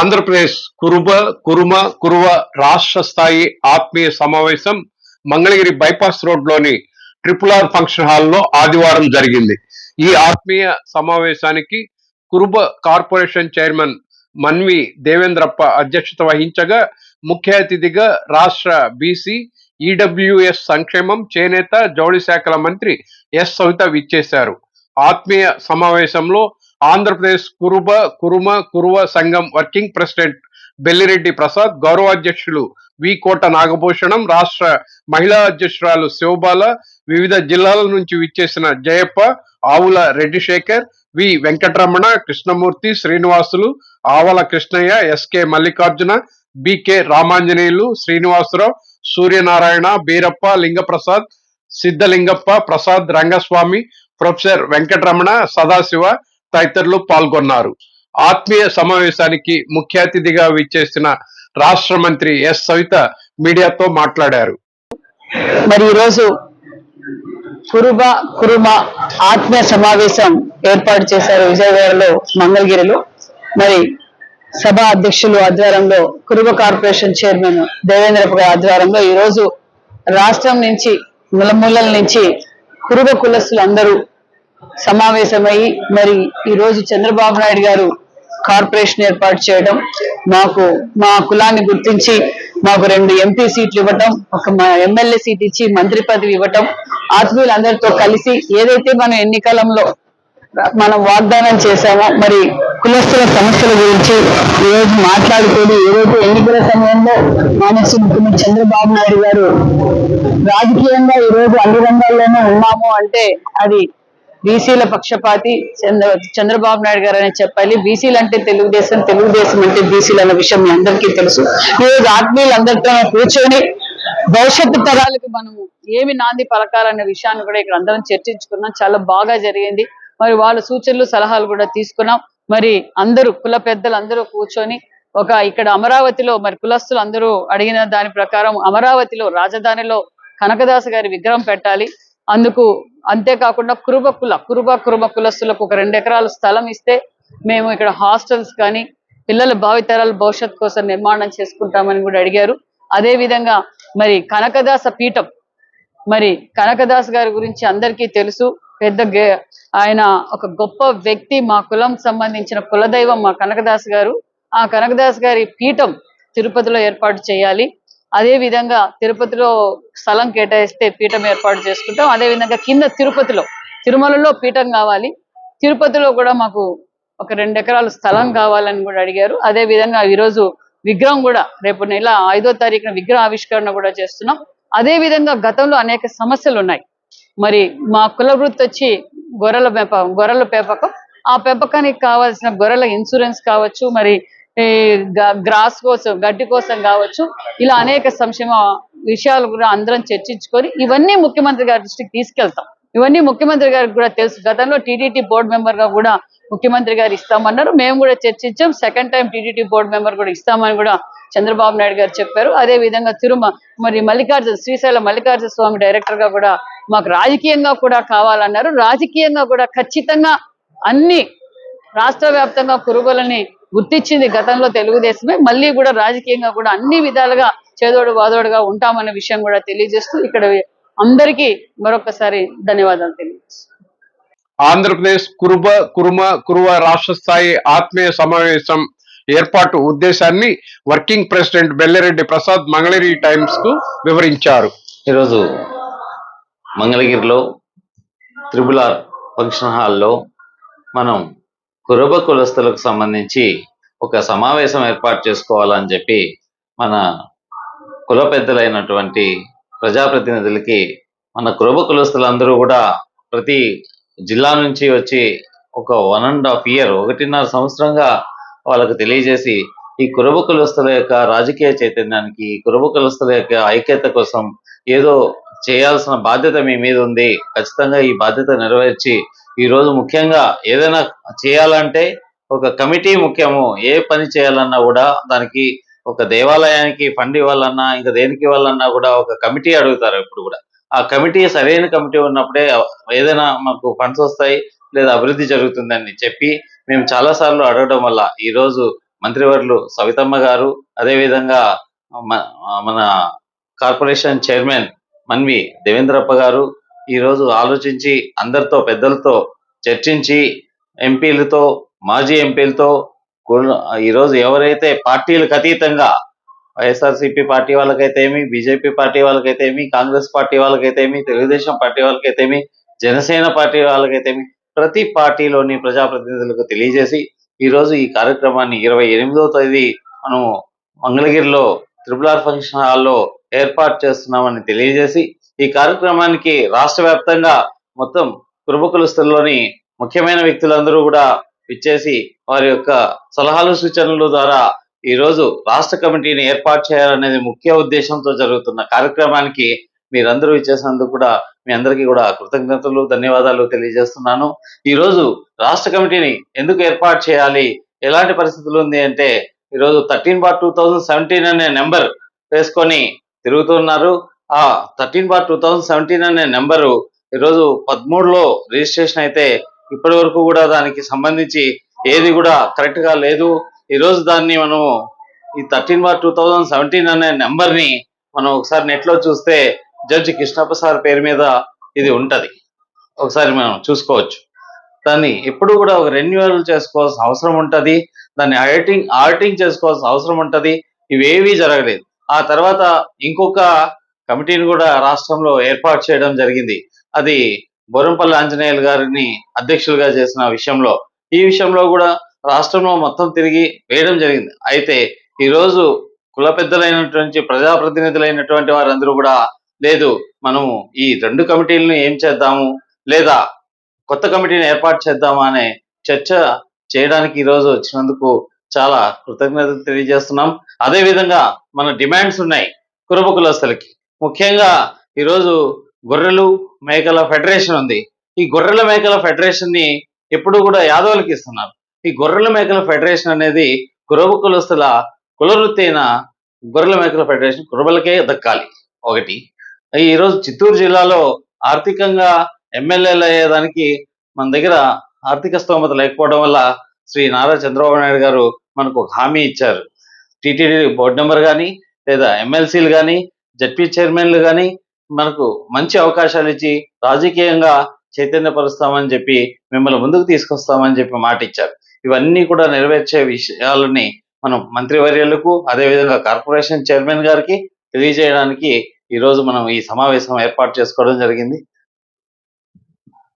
ఆంధ్రప్రదేశ్ కురుబ కురుమ కురువ రాష్ట్ర స్థాయి ఆత్మీయ సమావేశం మంగళగిరి బైపాస్ రోడ్లోని ట్రిపుల్ ఆర్ ఫంక్షన్ హాల్లో ఆదివారం జరిగింది. ఈ ఆత్మీయ సమావేశానికి కురుబ కార్పొరేషన్ చైర్మన్ మన్వి దేవేంద్రప్ప అధ్యక్షత వహించగా ముఖ్య అతిథిగా రాష్ట్ర బీసీ ఈడబ్ల్యూఎస్ సంక్షేమం చేనేత జౌళి శాఖల మంత్రి ఎస్ సవిత విచ్చేశారు. ఆత్మీయ సమావేశంలో ఆంధ్రప్రదేశ్ కురుబ కురుమ కురువ సంఘం వర్కింగ్ ప్రెసిడెంట్ బెల్లిరెడ్డి ప్రసాద్ గౌరవాధ్యక్షులు వి. కోట నాగభూషణం రాష్ట్ర మహిళా అధ్యక్షురాలు శివబాల వివిధ జిల్లాల నుంచి విచ్చేసిన జయప్ప ఆవుల రెడ్డి శేఖర్ వి. Venkataramana Krishnamurthy Srinivasulu Avala Krishnaiah SK Mallikarjuna BK Ramanjaneyulu Srinivasarao Suryanarayana Beerappa Lingaprasad Siddalingappa Prasad Rangaswamy professor Venkataramana Sadashiva తదితరులు పాల్గొన్నారు. ఆత్మీయ సమావేశానికి ముఖ్య అతిథిగా విచ్చేసిన రాష్ట్ర మంత్రి ఎస్ సవిత మీడియాతో మాట్లాడారు. మరి ఈరోజు కురుబ కురుమ ఆత్మీయ సమావేశం ఏర్పాటు చేశారు విజయవాడలో మంగళగిరిలో. మరి సభ అధ్యక్షులు ఆధ్వర్యంలో కురుబ కార్పొరేషన్ చైర్మన్ దేవేంద్ర గారి ఆధ్వర్యంలో ఈ రోజు రాష్ట్రం నుంచి మూలమూలల నుంచి కురుబ కులస్తులు అందరూ సమావేశమై మరి ఈరోజు చంద్రబాబు నాయుడు గారు కార్పొరేషన్ ఏర్పాటు చేయడం మాకు మా కులాన్ని గుర్తించి మాకు రెండు ఎంపీ సీట్లు ఇవ్వటం ఒక ఎమ్మెల్యే సీట్ ఇచ్చి మంత్రి పదవి ఇవ్వటం ఆత్మీయులందరితో కలిసి ఏదైతే మనం ఎన్నికలంలో మనం వాగ్దానం చేశామో మరి కులస్తుల సమస్యల గురించి ఈరోజు మాట్లాడుకొని ఏదైతే ఎన్నికల సమయంలో మానసి ముఖ్యమంత్రి చంద్రబాబు నాయుడు గారు రాజకీయంగా ఈ రోజు అన్ని రంగాల్లోనూ ఉన్నాము అంటే అది బీసీల పక్షపాతి చంద్ర చంద్రబాబు నాయుడు గారు అని చెప్పాలి. బీసీలు అంటే తెలుగుదేశం తెలుగుదేశం అంటే బీసీలు అన్న విషయం మీ అందరికీ తెలుసు. ఈ రోజు ఆత్మీయులందరితో కూర్చొని భవిష్యత్తు తరాలకు మనము ఏమి నాంది పలకాలనే విషయాన్ని కూడా ఇక్కడ అందరం చర్చించుకున్నాం. చాలా బాగా జరిగింది. మరి వాళ్ళ సూచనలు సలహాలు కూడా తీసుకున్నాం. మరి అందరూ కుల పెద్దలు అందరూ కూర్చొని ఒక ఇక్కడ అమరావతిలో మరి కులస్తులు అందరూ అడిగిన దాని ప్రకారం అమరావతిలో రాజధానిలో కనకదాస గారి విగ్రహం పెట్టాలి. అందుకు అంతేకాకుండా కురుబకుల కురుబ కురుబ కులస్తులకు ఒక రెండు ఎకరాల స్థలం ఇస్తే మేము ఇక్కడ హాస్టల్స్ కానీ పిల్లల భావితరాల భవిష్యత్ కోసం నిర్మాణం చేసుకుంటామని కూడా అడిగారు. అదే విధంగా మరి కనకదాస పీఠం మరి కనకదాస్ గారి గురించి అందరికీ తెలుసు. పెద్ద గే- ఆయన ఒక గొప్ప వ్యక్తి మా కులం సంబంధించిన కులదైవం మా కనకదాస్ గారు. ఆ కనకదాస్ గారి పీఠం తిరుపతిలో ఏర్పాటు చేయాలి. అదే విధంగా తిరుపతిలో స్థలం కేటాయిస్తే పీఠం ఏర్పాటు చేసుకుంటాం. అదే విధంగా కింద తిరుపతిలో తిరుమలలో పీఠం కావాలి. తిరుపతిలో కూడా మాకు ఒక రెండు ఎకరాల స్థలం కావాలని కూడా అడిగారు. అదే విధంగా ఈరోజు విగ్రహం కూడా రేపు నెల ఐదో తారీఖున విగ్రహ ఆవిష్కరణ కూడా చేస్తున్నాం. అదే విధంగా గతంలో అనేక సమస్యలు ఉన్నాయి. మరి మా కుల వృత్తి వచ్చి గొర్రెల పెంపకం గొర్రెల పెంపకం. ఆ పెంపకానికి కావాల్సిన గొర్రెల ఇన్సూరెన్స్ కావచ్చు మరి గ్రాస్ కోసం గడ్డి కోసం కావచ్చు ఇలా అనేక సంక్షేమ విషయాలు కూడా అందరం చర్చించుకొని ఇవన్నీ ముఖ్యమంత్రి గారి దృష్టికి తీసుకెళ్తాం. ఇవన్నీ ముఖ్యమంత్రి గారికి కూడా తెలుసు. గతంలో టీడీటీ బోర్డు మెంబర్గా కూడా ముఖ్యమంత్రి గారు ఇస్తామన్నారు. మేము కూడా చర్చించాం. Second time TDT board member కూడా ఇస్తామని కూడా చంద్రబాబు నాయుడు గారు చెప్పారు. అదే విధంగా తిరుమ మరి మల్లికార్జున శ్రీశైలం మల్లికార్జున స్వామి డైరెక్టర్గా కూడా మాకు రాజకీయంగా కూడా కావాలన్నారు. రాజకీయంగా కూడా ఖచ్చితంగా అన్ని రాష్ట్ర వ్యాప్తంగా కురుబలని గుర్తించింది గతంలో తెలుగుదేశమే. మళ్ళీ కూడా రాజకీయంగా కూడా అన్ని విధాలుగా చేదోడు వాదోడుగా ఉంటామనే విషయం కూడా తెలియజేస్తూ ఇక్కడ అందరికీ మరొకసారి ధన్యవాదాలు తెలియజేస్తున్నాను. ఆంధ్రప్రదేశ్ కురుబ కురుమ కురువ రాష్ట్ర స్థాయి ఆత్మీయ సమావేశం ఏర్పాటు ఉద్దేశాన్ని వర్కింగ్ ప్రెసిడెంట్ బెల్లిరెడ్డి ప్రసాద్ మంగళగిరి టైమ్స్కు వివరించారు. ఈరోజు మంగళగిరిలో త్రిబుల్ ఆర్ ఫంక్షన్ హాల్లో మనం కురుబ కులస్తులకు సంబంధించి ఒక సమావేశం ఏర్పాటు చేసుకోవాలని చెప్పి మన కుల పెద్దలైనటువంటి ప్రజాప్రతినిధులకి మన కురుబ కులస్తులందరూ కూడా ప్రతి జిల్లా నుంచి వచ్చి ఒక వన్ అండ్ హాఫ్ ఇయర్ ఒకటిన్నర సంవత్సరంగా వాళ్ళకు తెలియజేసి ఈ కురుబ కులస్తుల యొక్క రాజకీయ చైతన్యానికి కురుబ కులస్తుల యొక్క ఐక్యత కోసం ఏదో చేయాల్సిన బాధ్యత మీ మీద ఉంది. ఖచ్చితంగా ఈ బాధ్యత నెరవేర్చి ఈ రోజు ముఖ్యంగా ఏదైనా చేయాలంటే ఒక కమిటీ ముఖ్యము ఏ పని చేయాలన్నా కూడా దానికి ఒక దేవాలయానికి ఫండ్ ఇవ్వాలన్నా ఇంకా దేనికి ఇవ్వాలన్నా కూడా ఒక కమిటీ అడుగుతారు ఇప్పుడు కూడా. ఆ కమిటీ సరైన కమిటీ ఉన్నప్పుడే ఏదైనా మాకు ఫండ్స్ వస్తాయి లేదా అభివృద్ధి జరుగుతుందని చెప్పి మేము చాలా సార్లు అడగడం వల్ల ఈ రోజు సవితమ్మ గారు అదేవిధంగా మన కార్పొరేషన్ చైర్మన్ మన్వి దేవేంద్రప్ప గారు ఈరోజు ఆలోచించి అందరితో పెద్దలతో చర్చించి ఎంపీలతో మాజీ ఎంపీలతో ఈరోజు ఎవరైతే పార్టీలకు అతీతంగా వైఎస్ఆర్సీపీ పార్టీ వాళ్ళకైతే ఏమి బీజేపీ పార్టీ వాళ్ళకైతే ఏమి కాంగ్రెస్ పార్టీ వాళ్ళకైతే ఏమి తెలుగుదేశం పార్టీ వాళ్ళకైతే ఏమి జనసేన పార్టీ వాళ్ళకైతే ఏమి ప్రతి పార్టీలోని ప్రజాప్రతినిధులకు తెలియజేసి ఈ రోజు ఈ కార్యక్రమాన్ని ఇరవై ఎనిమిదవ తేదీ మనం మంగళగిరిలో త్రిపుల్ ఆర్ ఫంక్షన్ హాల్లో ఏర్పాటు చేస్తున్నామని తెలియజేసి ఈ కార్యక్రమానికి రాష్ట్ర వ్యాప్తంగా మొత్తం కురుబకులస్తుల్లోని ముఖ్యమైన వ్యక్తులందరూ కూడా ఇచ్చేసి వారి యొక్క సలహాలు సూచనలు ద్వారా ఈ రోజు రాష్ట్ర కమిటీని ఏర్పాటు చేయాలనేది ముఖ్య ఉద్దేశంతో జరుగుతున్న కార్యక్రమానికి మీరందరూ ఇచ్చేసినందుకు కూడా మీ అందరికీ కూడా కృతజ్ఞతలు ధన్యవాదాలు తెలియజేస్తున్నాను. ఈ రోజు రాష్ట్ర కమిటీని ఎందుకు ఏర్పాటు చేయాలి? ఎలాంటి పరిస్థితులు ఉంది అంటే ఈరోజు thirteen bar two thousand seventeen అనే నెంబర్ వేసుకొని తిరుగుతున్నారు ఆ thirteen bar two thousand seventeen అనే నెంబరు ఈరోజు పదమూడులో రిజిస్ట్రేషన్ అయితే ఇప్పటి వరకు కూడా దానికి సంబంధించి ఏది కూడా కరెక్ట్గా లేదు. ఈరోజు దాన్ని మనము ఈ thirteen bar two thousand seventeen అనే నెంబర్ని మనం ఒకసారి నెట్లో చూస్తే జడ్జి కృష్ణప్ప సార్ పేరు మీద ఇది ఉంటది. ఒకసారి మనం చూసుకోవచ్చు. దాన్ని ఎప్పుడు కూడా ఒక రెన్యువల్ చేసుకోవాల్సిన అవసరం ఉంటుంది. దాన్ని ఆడిటింగ్ ఆడిటింగ్ చేసుకోవాల్సిన అవసరం ఉంటుంది. ఇవేవీ జరగలేదు. ఆ తర్వాత ఇంకొక కమిటీని కూడా రాష్ట్రంలో ఏర్పాటు చేయడం జరిగింది. అది బోరంపల్లి ఆంజనేయులు గారిని అధ్యక్షులుగా చేసిన విషయంలో. ఈ విషయంలో కూడా రాష్ట్రంలో మొత్తం తిరిగి వేయడం జరిగింది. అయితే ఈరోజు కుల పెద్దలైనటువంటి ప్రజాప్రతినిధులైనటువంటి వారందరూ కూడా లేదు మనము ఈ రెండు కమిటీలను ఏం చేద్దాము లేదా కొత్త కమిటీని ఏర్పాటు చేద్దామా అనే చర్చ చేయడానికి ఈ రోజు వచ్చినందుకు చాలా కృతజ్ఞతలు తెలియజేస్తున్నాం. అదే విధంగా మన డిమాండ్స్ ఉన్నాయి కురుబ కులస్తులకి. ముఖ్యంగా ఈరోజు గొర్రెలు మేకల ఫెడరేషన్ ఉంది. ఈ గొర్రెల మేకల ఫెడరేషన్ని ఎప్పుడు కూడా యాదవులకి ఇస్తున్నారు. ఈ గొర్రెల మేకల ఫెడరేషన్ అనేది కురబ కులస్తుల కులవృత్తి అయిన గొర్రెల మేకల ఫెడరేషన్ కురబలకే దక్కాలి. ఒకటి. ఈరోజు చిత్తూరు జిల్లాలో ఆర్థికంగా ఎమ్మెల్యేలు అయ్యేదానికి మన దగ్గర ఆర్థిక స్తోమత లేకపోవడం వల్ల శ్రీ నారా చంద్రబాబు నాయుడు గారు మనకు ఒక హామీ ఇచ్చారు. టీటీడీ బోర్డు నెంబర్ కానీ లేదా ఎమ్మెల్సీలు కానీ జడ్పీ చైర్మన్లు కానీ మనకు మంచి అవకాశాలు ఇచ్చి రాజకీయంగా చైతన్యపరుస్తామని చెప్పి మిమ్మల్ని ముందుకు తీసుకొస్తామని చెప్పి మాట ఇచ్చారు ఇవన్నీ కూడా నెరవేర్చే విషయాలని మనం మంత్రివర్యులకు అదేవిధంగా కార్పొరేషన్ చైర్మన్ గారికి తెలియజేయడానికి ఈరోజు మనం ఈ సమావేశం ఏర్పాటు చేసుకోవడం జరిగింది.